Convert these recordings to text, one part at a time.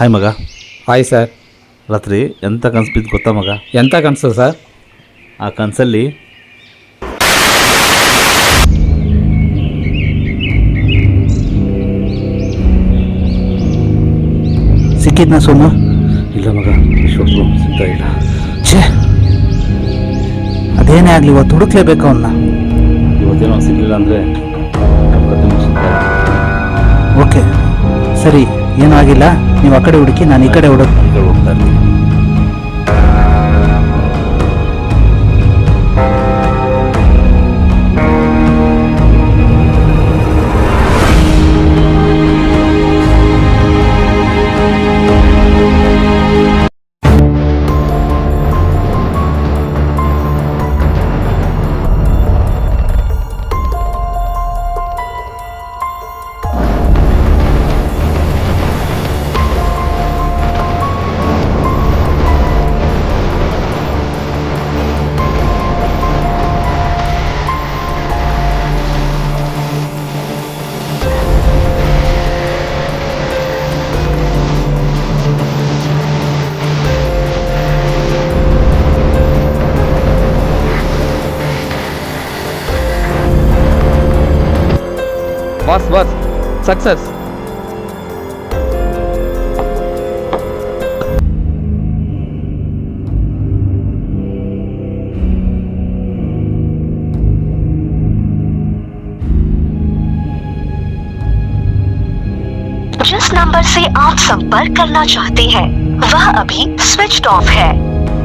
Hi ಮಗ. Hi sir ರಾತ್ರಿ ಎಂಥ ಕನಸು ಬಿದ್ದು ಗೊತ್ತಾ ಮಗ? ಎಂಥ ಕನಸು ಸರ್ ಆ ಕನಸಲ್ಲಿ ಸಿಕ್ಕಿದ್ನ ಸೋಮು? ಇಲ್ಲ ಮಗ. ಶುಭ್ರು ಸಿಗ್ತಾ ಇಲ್ಲ. ಛೇ! ಅದೇನೇ ಆಗಲಿ ಇವತ್ತು ಹುಡುಕ್ಲೇಬೇಕು ಅವನ್ನ ಇವತ್ತೇನೋ ಸಿಗಲಿಲ್ಲ ಅಂದರೆ ಓಕೆ. ಸರಿ ಏನೂ ಆಗಿಲ್ಲ. ನೀವು ಆ ಕಡೆ ಹುಡುಕಿ ನಾನು ಈ ಕಡೆ ಹುಡುಕ್ ಹೋಗ್ತಾ बस बस। सक्सेस जिस नंबर से आप संपर्क करना चाहते हैं, वह अभी स्विच ऑफ़ है।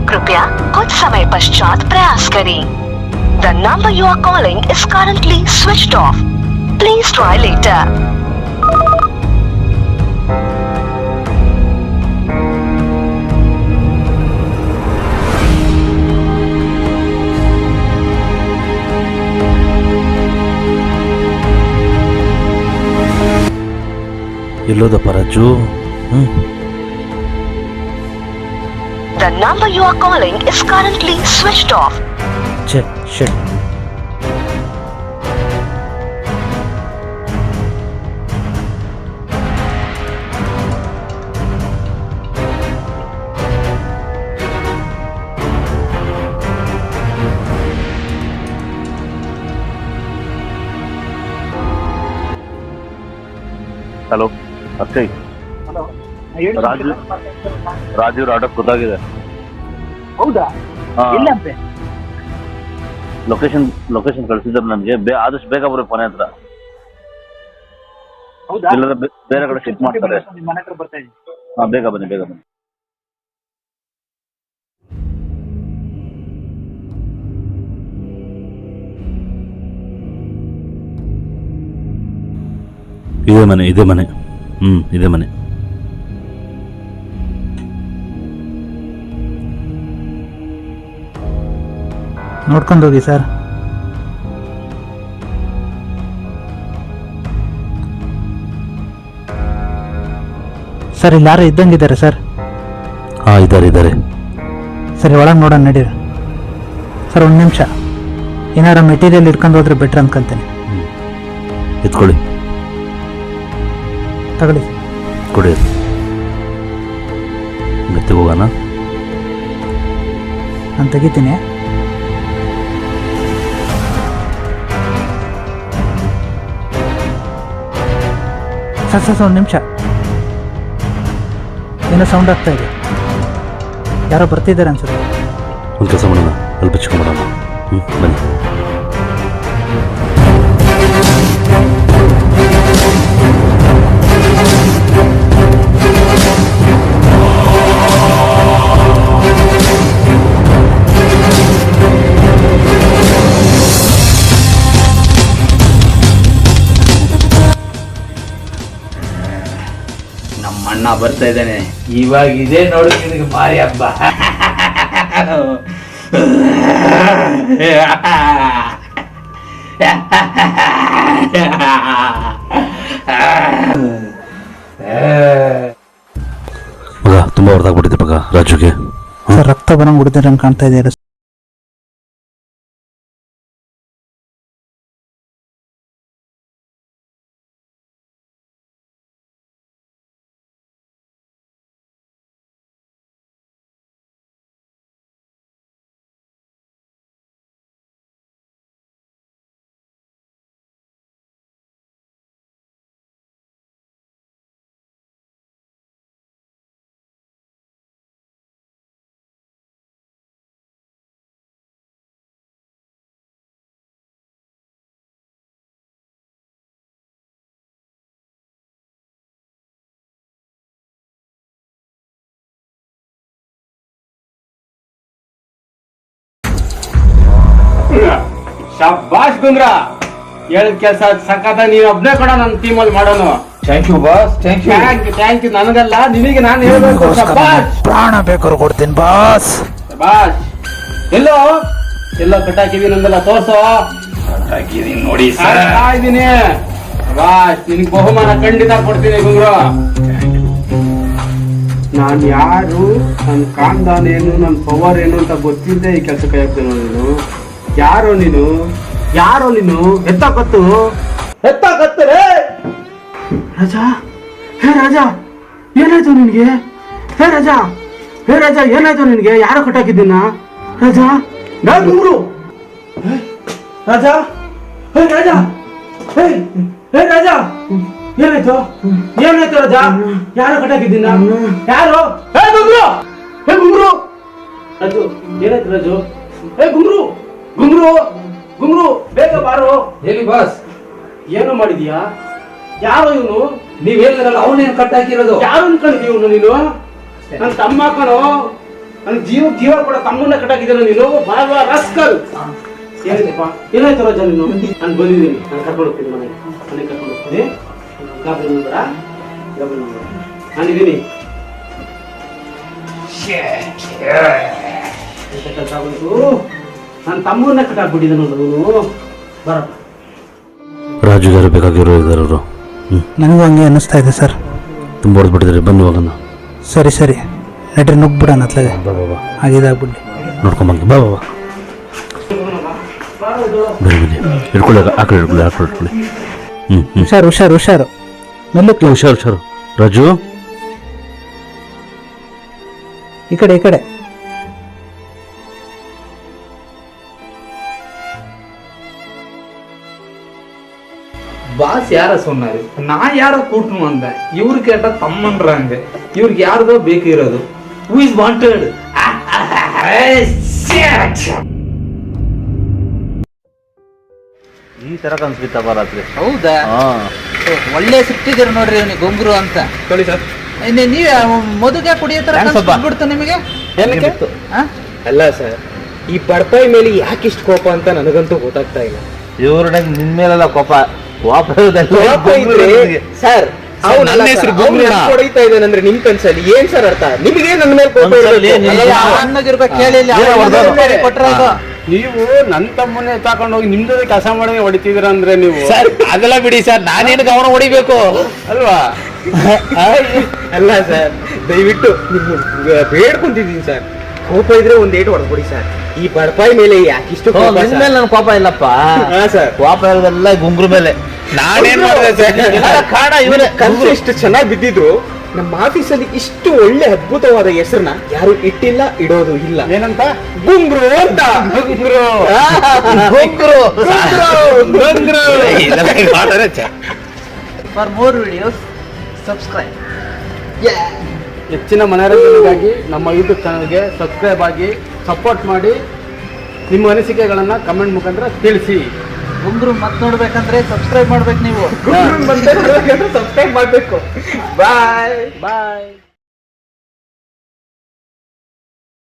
कृपया कुछ समय पश्चात प्रयास करें। The number you are calling is currently switch off Please try later. ಎಲ್ಲೋದಪ್ಪ ರಾಜು ಹ್ಮ್ The number you are calling is currently switched off. ಛೆ ಹಲೋ ಅಕ್ಷಯ್ ರಾಜು ರಾಜೀವ್ ಆರ್ಡರ್ ಗೊತ್ತಾಗಿದೆ. ಹೌದಾ? ಇಲ್ಲಂತೆ ಲೊಕೇಶನ್ ಲೊಕೇಶನ್ ಕಳಿಸಿದ್ರು ನನಗೆ ಬೇ ಆದಷ್ಟು ಬೇಗ ಬರ್ಬೇಕು ಮನೆ ಹತ್ರ. ಹೌದಾ? ಇಲ್ಲದ್ರೆ ಬೇರೆ ಕಡೆ ಶಿಫ್ಟ್ ಮಾಡ್ತಾರೆ. ಹಾ ಬೇಗ ಬನ್ನಿ ಬೇಗ ಬನ್ನಿ. ಇದೇ ಮನೆ ಇದೇ ಮನೆ. ಹ್ಮ್ ಇದೇ ಮನೆ. ನೋಡ್ಕೊಂಡು ಹೋಗಿ ಸರ್. ಸರ್ ಇಲ್ಲಿ ಯಾರು ಇದ್ದಂಗಿದ್ದಾರೆ ಸರ್. ಹಾ ಇದ್ದಾರೆ ಇದ್ದಾರೆ. ಸರಿ ಒಳಗೆ ನೋಡೋಣ ನಡೀರಿ. ಸರ್ ಒಂದು ನಿಮಿಷ. ಏನಾರ ಮೆಟೀರಿಯಲ್ ಇಟ್ಕೊಂಡು ಹೋದ್ರೆ ಬೆಟ್ರ್ ಅನ್ಕೊಂತೇನೆ. ಎತ್ಕೊಳ್ಳಿ. ತಗೊಳ್ಳಿ. ಕೊಡಿ. ಮತ್ತೆ ಹೋಗೋಣ? ನಾನು ತೆಗಿತೀನಿ. ಸರ್ ಸರ್ ಒಂದು ನಿಮಿಷ. ಏನೋ ಸೌಂಡ್ ಆಗ್ತಾ ಇದೆ. ಯಾರೋ ಬರ್ತಿದ್ದಾರೆ ಅನ್ಸುತ್ತೆ. ಒಂದು ಕೆಲಸ ಮಾಡೋಣ. ಅಲ್ಲಿ ಬಿಚ್ಕೊಂಡ್ಬಿಡೋಣ. ಹ್ಞೂ ಬನ್ನಿ. ಬರ್ತಾ ಇದ್ದಾನೆ. ಇವಾಗ ಇದೇ ನೋಡು ನಿನಗೆ ಬಾರಿ ಹಬ್ಬ. ಮಗ ತುಂಬ ಹೊಡೆದಾಗ್ಬಿಟ್ಟಿದೆ ಮಗ ರಾಜುಗೆ. ರಕ್ತ ಬರಂಗ್ ಬಿಡ್ತೀರ ಕಾಣ್ತಾ ಇದೆಯಲ್ಲ ಶಾಬಾಷ್ ಗುಂದ್ರ. ಹೇಳಿದ ಕೆಲಸ ಸಖತ ನೀನ್ ಒಬ್ನೇ ಕೊಡ ನನ್ನ ಟೀಮಲ್ಲಿ ಮಾಡೋನು. Thank you boss thank you thank you thank you ನನಗಲ್ಲ ನಿನಗೆ ನಾನು ಹೇಳ್ಬೇಕು ಶಾಬಾಷ್ ಪ್ರಾಣ ಬೇಕಾದ್ರು ಕೊಡ್ತೀನಿ ಬಾಸ್ ಶಾಬಾಷ್ ಎಲ್ಲೋ? ಎಲ್ಲೋ ಕಟ್ಟಾಕಿದೀನಿ ನಂದಲ್ಲ ತೋರ್ಸೋ. ನೋಡಿ ಸರ್ ಇದೀನಿ ಶಾಬಾಷ್ ನಿನಗೆ ಬಹುಮಾನ ಖಂಡಿತ ಕೊಡ್ತೀನಿ ಗುಂಗ್ರು. ನಾನ್ ಯಾರು? ನನ್ನ ಕಾಂದಾನ ಏನು ನನ್ನ ಪವರ್ ಏನು ಅಂತ ಗೊತ್ತಿದ್ದೆ ಈ ಕೆಲಸ ಕೈ ಹಾಕ್ತೀನಿ ನೀನು. ಯಾರೋ ನೀನು? ಯಾರೋ ನೀನು? ಎತ್ತ ಕತ್ತು? ಎತ್ತ ಕತ್ತು ರೇ! ರಾಜ? ಹೇ ರಾಜ ಏನಾಯ್ತು ನಿನ್ಗೆ? ಹೇ ರಾಜ ಹೇ ರಾಜ ಏನಾಯ್ತು ನಿನ್ಗೆ? ಯಾರು ಕಟ್ಟಾಕಿದ್ದೀನ? ರಾಜ? ನಾ ಗುರು ರಾಜ? ಹೇ ರಾಜ? ಹೇ ಹೇ ರಾಜ? ಏನಾಯ್ತು? ಏನಾಯ್ತು ರಾಜ? ಯಾರು ಕಟ್ಟಾಕಿದ್ದೀನ? ಯಾರು? ಹೇ ಗುಂಗ್ರು! ಹೇ ಗುಂಗ್ರು! ರಾಜು ಏನಾಯ್ತು ರಾಜು? ಹೇ ಗುಂಗ್ರು! ಗುಂಗ್ರು ಗುಮ್ರು ಬೇಗ ಬಾರೋ. ಹೇಳಿ ಬಾಸ್? ಏನು ಮಾಡಿದ್ಯಾ? ಯಾರು ಇವನು? ನೀವ್ ಹೇಳಿದ್ರಲ್ಲ ಅವನೇನ್ ಕಟ್ ಹಾಕಿರೋದು? ಯಾರು ಅನ್ಕೊಂಡಿದ್ದೀವಿ ಇವನು ನೀನು? ನನ್ನ ತಮ್ಮ ಕಣೋ. ನನ್ ಜೀವ ಜೀವ ಕೂಡ ತಮ್ಮನ್ನ ಕಟ್ ಕಟ್ಟಾಕಿದ್ದಾನೆ ನೀನು. ಬಾಬಾ ರಸ್ಕಲ್. ಏನಪ್ಪ ಏನಾಯ್ತು ರಾಜ ನೀನು? ನಾನು ಬಂದಿದ್ದೀನಿ. ನಾನು ಕರ್ಕೊಂಡು ಹೋಗ್ತೀನಿ ಮನೆಗೆ. ಮನೆಗೆ ಕರ್ಕೊಂಡು ಹೋಗ್ತೀನಿ. ಗಾಬರಿ ಬೇಡ ಗಾಬರಿ ನಾನಿದ್ದೀನಿ. ಕೆಲಸ ಬಂತು ನನ್ನ ತಮ್ಮನ್ನ ಕಟ್ಟಾಕ್ಬಿಟ್ಟಿದ್ದಾನೆ ಅವನು. ಬರಪ್ಪ. ರಾಜುಗಾರ ಯಾರು ಬೇಕಾಗಿರೋ ಇದ್ದಾರೆ ಅವರು ಹ್ಞೂ ನನಗೂ ಹಂಗೆ ಅನ್ನಿಸ್ತಾ ಇದೆ ಸರ್. ತುಂಬ ಹೊಡೆದ್ಬಿಟ್ಟಿದ್ದಾರೆ ಬಂದು ಹೋಗೋಣ. ಸರಿ ಸರಿ. ನಡ್ರಿ ನುಗ್ಬಿಡೋಣ ಅತ್ಲಾಗೆ. ಬಾ ಬಾ ಬಾ. ಆಗಿದಾಗ್ಬಿಡ್ಲಿ ನೋಡ್ಕೊಂಬಂಗೆ ಬಾ ಬಾ ಬಾ. ಬನ್ನಿ ಬನ್ನಿ. ಹಿಡ್ಕೊಳ್ಳಿ ಆ ಕಡೆ ಹಿಡ್ಕೊಳ್ಳಿ ಆ ಕಡೆ ಹಿಡ್ಕೊಳ್ಳಿ. ಹ್ಞೂ ಹ್ಞೂ ಹುಷಾರು ಹುಷಾರು ಹುಷಾರು. ಮೆಲ್ಲಕ್ಕೆ ಹುಷಾರು ಹುಷಾರು. ರಾಜು? ಈ ಕಡೆ ಈ ಕಡೆ. பாஸ் யாரை சொன்னார் நான் யாரை கூட்டுன்னு வந்தேன் இவரு கேட்டால் தம்மன்றாங்க இவருக்கு யாருதோ பேக்குகிறது ஹூ இஸ் வாண்டட் ಈ ತರ ಕನ್ಸ್ಬಿತ್ತಪ್ಪ ರಾತ್ರಿ ಹೌದಾ? ಒಳ್ಳೆ ಸಿಕ್ತಿದ್ದೀರ ನೋಡ್ರಿ ಅವನಿಗೆ ಗೊಂಗ್ರು ಅಂತ. ಹೇಳಿ ಸರ್. ನೀವ್ ಮದುವೆ ಕುಡಿಯೋ ತರ ನಿಮಗೆ? ಅಲ್ಲ ಸರ್ ಈ ಬಡಪಾಯಿ ಮೇಲೆ ಯಾಕೆ ಇಷ್ಟು ಕೋಪ ಅಂತ ನನಗಂತೂ ಗೊತ್ತಾಗ್ತಾ ಇಲ್ಲ. ಇವ್ರ ನಿನ್ ಮೇಲೆಲ್ಲ ಕೋಪ. ಕೋಪ ಇರೋದೆಲ್ಲ ಸರ್ ನನ್ನ ಹೆಸ್ರು. ಹೊಡಿತಾ ಇದ್ದಾನಂದ್ರೆ ನಿಮ್ ಕನ್ಸಲ್ಲಿ ಏನ್ ಸರ್ ಅರ್ಥ? ನಿಮಗೆ ನನ್ನ ಮೇಲೆ ಕೋಪ. ನೀವು ನನ್ನ ತಮ್ಮನ್ನೇ ತಗೊಂಡು ಹೋಗಿ ನಿಮ್ದು ಕೆಲಸ ಮಾಡಿ ಹೊಡಿತಿದ್ರ ಅಂದ್ರೆ ನೀವು ಸರ್ ಅದೆಲ್ಲ ಬಿಡಿ ಸರ್ ನಾನೇನು ಅವನು ಹೊಡಿಬೇಕು? ಅಲ್ವಾ? ಅಲ್ಲ ಸರ್ ದಯವಿಟ್ಟು ನಿಮ್ಗೆ ಬೇಡ್ಕೊಂತಿದ್ದೀನಿ ಸರ್. ಕೋಪ ಇದ್ರೆ ಒಂದ್ ಏಟು ಹೊಡೆದ್ಬಿಡಿ ಸರ್. ಈ ಬಡಪಾಯಿ ಮೇಲೆ ಯಾಕಿಷ್ಟು ಕೋಪ ನಿನ್ ಮೇಲೆ ನನ್ ಕೋಪ ಇಲ್ಲಪ್ಪ. ಹಾ, ಸರ್. ಕೋಪ ಇರೋದೆಲ್ಲ ಗುಂಗ್ರ ಮೇಲೆ. ನಾನೇನ್ ಮಾಡಿದೆ ಸರ್? ಎಲ್ಲ ಕಾರಣ ಇವನೇ ಕನಸು ಇಷ್ಟು ಚೆನ್ನಾಗಿ ಬಿದ್ದಿದ್ರು ನಮ್ಮ ಆಫೀಸಲ್ಲಿ ಇಷ್ಟು ಒಳ್ಳೆ ಅದ್ಭುತವಾದ ಹೆಸರನ್ನ ಯಾರು ಇಟ್ಟಿಲ್ಲ ಇಡೋದು ಇಲ್ಲ. ಏನಂತ? ಗುಂಗ್ರು ಅಂತ. ಗುಂಗ್ರು. ಗುಂಗ್ರು. ಗುಂಗ್ರು. For more videos subscribe. ಹೆಚ್ಚಿನ ಮನೋರಂಜನೆಗಾಗಿ ನಮ್ಮ ಯೂಟ್ಯೂಬ್ ಚಾನಲ್ಗೆ ಸಬ್ಸ್ಕ್ರೈಬ್ ಆಗಿ ಸಪೋರ್ಟ್ ಮಾಡಿ ನಿಮ್ಮ ಅನಿಸಿಕೆಗಳನ್ನು ಕಮೆಂಟ್ ಮುಖಾಂತರ ತಿಳಿಸಿ. ಒಂದ್ರು ಮತ್ತೆ ನೋಡ್ಬೇಕಂದ್ರೆ ಸಬ್ಸ್ಕ್ರೈಬ್ ಮಾಡ್ಬೇಕು ನೀವು. ಸಬ್ಸ್ಕ್ರೈಬ್ ಮಾಡಬೇಕು. ಬಾಯ್ ಬಾಯ್